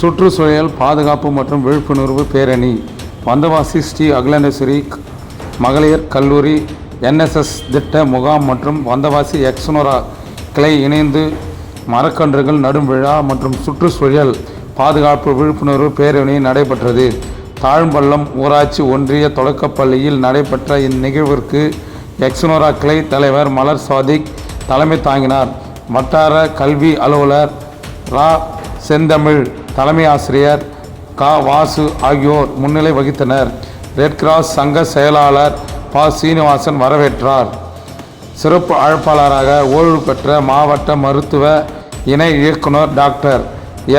சுற்றுச்சூழல் பாதுகாப்பு மற்றும் விழிப்புணர்வு பேரணி. வந்தவாசி ஸ்ரீ அகிலேண்டேஸ்வரி மகளிர் கல்லூரி என்எஸ்எஸ் திட்ட முகாம் மற்றும் வந்தவாசி எக்ஸ்னோரா கிளை இணைந்து மரக்கன்றுகள் நடும் விழா மற்றும் சுற்றுச்சூழல் பாதுகாப்பு விழிப்புணர்வு பேரணி நடைபெற்றது. தாழ்ம்பள்ளம் ஊராட்சி ஒன்றிய தொடக்கப்பள்ளியில் நடைபெற்ற இந்நிகழ்விற்கு எக்ஸ்னோரா கிளை தலைவர் மலர் சாதிக் தலைமை தாங்கினார். வட்டார கல்வி அலுவலர் ரா. செந்தமிழ் தலைமை ஆசிரியர் கா. வாசு ஆகியோர் முன்னிலை வகித்தனர். ரெட் கிராஸ் சங்க செயலாளர் ப. சீனிவாசன் வரவேற்றார். சிறப்பு அழைப்பாளராக ஓய்வு பெற்ற மாவட்ட மருத்துவ இணை இயக்குனர் டாக்டர்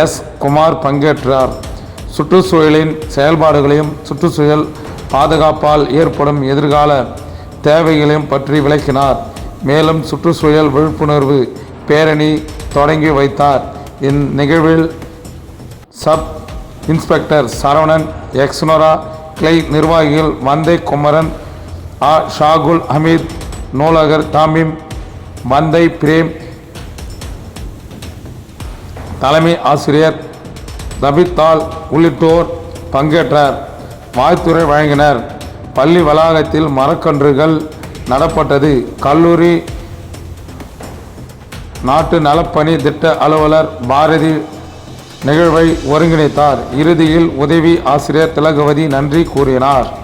எஸ். குமார் பங்கேற்றார். சுற்றுச்சூழலின் செயல்பாடுகளையும் சுற்றுச்சூழல் பாதுகாப்பால் ஏற்படும் எதிர்கால தேவைகளையும் பற்றி விளக்கினார். மேலும் சுற்றுச்சூழல் விழிப்புணர்வு பேரணி தொடங்கி வைத்தார். இந்நிகழ்வில் சப் இன்ஸ்பெக்டர் சரவணன் எக்ஸ்னோரா கிளை நிர்வாகிகள் வந்தை குமரன் ஆ ஷாகுல் ஹமீத் நூலகர் தாமிம் வந்தை பிரேம் தலைமை ஆசிரியர் ரபித்தால் உள்ளிட்டோர் பங்கேற்றார். வாழ்த்துறை வழங்கினர். பள்ளி வளாகத்தில் மரக்கன்றுகள் நடப்பட்டது. கல்லூரி நாட்டு நலப்பணி திட்ட அலுவலர் பாரதி நிகழ்வை ஒருங்கிணைத்தார். இறுதியில் உதவி ஆசிரியர் திலகவதி நன்றி கூறினார்.